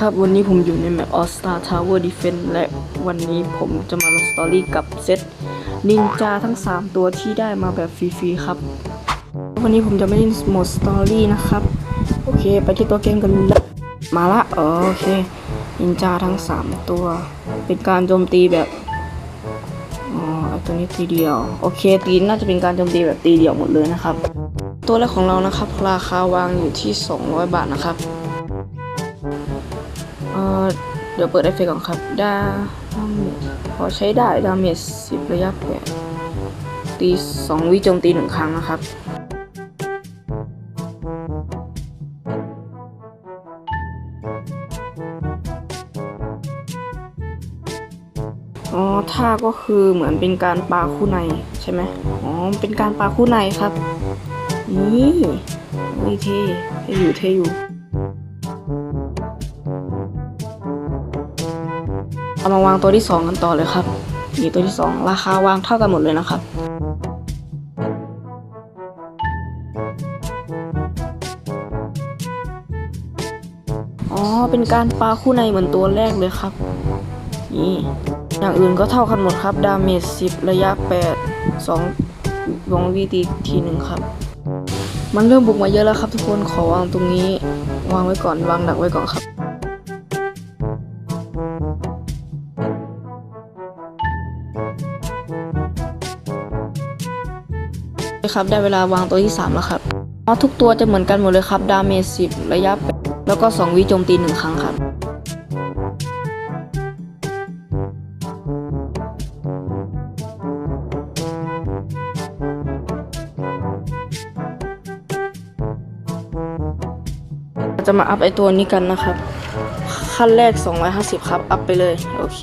ครับวันนี้ผมอยู่ในแมป All Star Tower Defense และวันนี้ผมจะมาลงสตอรี่กับเซตนินจาทั้ง 3 ตัวที่ได้มาแบบฟรีๆครับ วันนี้ผมจะไม่เล่นโหมดสตอรี่นะครับ โอเค ไปที่ตัวเกมกันเลยมาละโอเค นินจาทั้ง 3 ตัว เป็นการโจมตีแบบอ๋อไอตัวนี้ทีเดียว โอเค ตีน่าจะเป็นการโจมตีแบบตีเดียวหมดเลยนะครับ ตัวแรกของเรานะครับ ราคาวางอยู่ที่ 200 บาทนะครับ เดี๋ยวเปิดเอฟเฟกต์ก่อนครับดาดาเมจพอใช้ได้ดาเมจสิบระยะแปดตีสองวิโจมตีหนึ่งครั้งนะครับอ๋อท่าก็คือเหมือนเป็นการปลาคู่ในใช่ไหมอ๋อ เป็นการปลาคู่ในครับ นี่นี่เท่เท่อยู่เท่อยู่ เอามาวางตัวที่ 2 กันต่อเลยครับนี่ตัวที่ 2 ราคาวางเท่ากันหมดเลยนะครับ อ๋อ เป็นการปาคู่ในเหมือนตัวแรกเลยครับ นี่ อย่างอื่นก็เท่ากันหมดครับ ดาเมจ 10 ระยะ 8 2 วงวีตีทีหนึ่งครับ มันเริ่มบุกมาเยอะแล้วครับทุกคน ขอวางตรงนี้ วางไว้ก่อน วางดักไว้ก่อนครับ ครับได้เวลาวางตัวที่ 3 แล้วครับอ๋อทุกตัวจะเหมือนกันหมดเลยครับ ดาเมจ10 ระยะ แล้วก็ 2 วิโจมตี 1 ครั้งครับจะมาอัพไอตัวนี้กันนะครับ ขั้นแรก 250 ครับ อัพไปเลย โอเค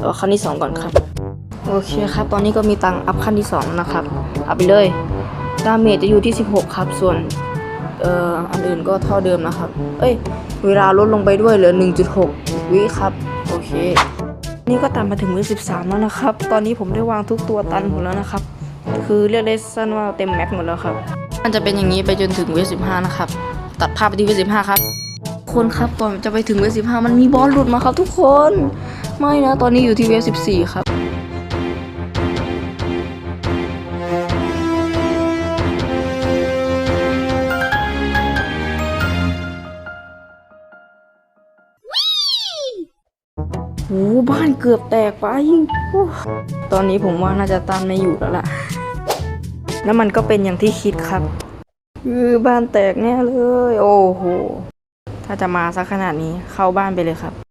แล้วขั้นที่ 2 ก่อนครับ โอเคครับ ตอนนี้ก็มีตังอัพขั้นที่ 2 นะครับอัพไปเลย ดาเมจจะอยู่ที่ 16 ครับ ส่วนเอ่ออันอื่นก็เท่าเดิมนะครับ เอ้ย เวลาลดลงไปด้วยเหลือ 1.6 วิครับ โอเค นี่ก็ตันมาถึงวล13 แล้วนะครับ ตอนนี้ผมได้วางทุกตัวตันหมดแล้วนะครับ คือเรียกได้สั้นว่าเต็มแม็กซ์หมดแล้วครับ มันจะเป็นอย่างนี้ไปจนถึงเวล15นะครับ ตัดภาพไปที่เวล15ครับ คนครับก่อนจะไปถึงเวล15มันมีบอลหลุดมาครับทุกคน ไม่นะ ตอนนี้อยู่ที่เวล14ครับ โอ้บ้านเกือบแตกไปตอนนี้ผมว่าน่าจะต้านไม่อยู่แล้วล่ะ แล้วมันก็เป็นอย่างที่คิดครับ คือบ้านแตกแน่เลย โอ้โห ถ้าจะมาสักขนาดนี้เข้าบ้านไปเลยครับ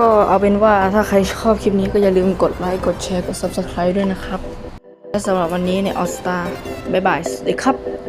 ก็เอาเป็นว่าถ้าใครชอบคลิปนี้ก็อย่าลืมกดไลค์กดแชร์กด Subscribe ด้วยนะครับ และสำหรับวันนี้ในออสตาบ๊ายบายสวัสดีครับ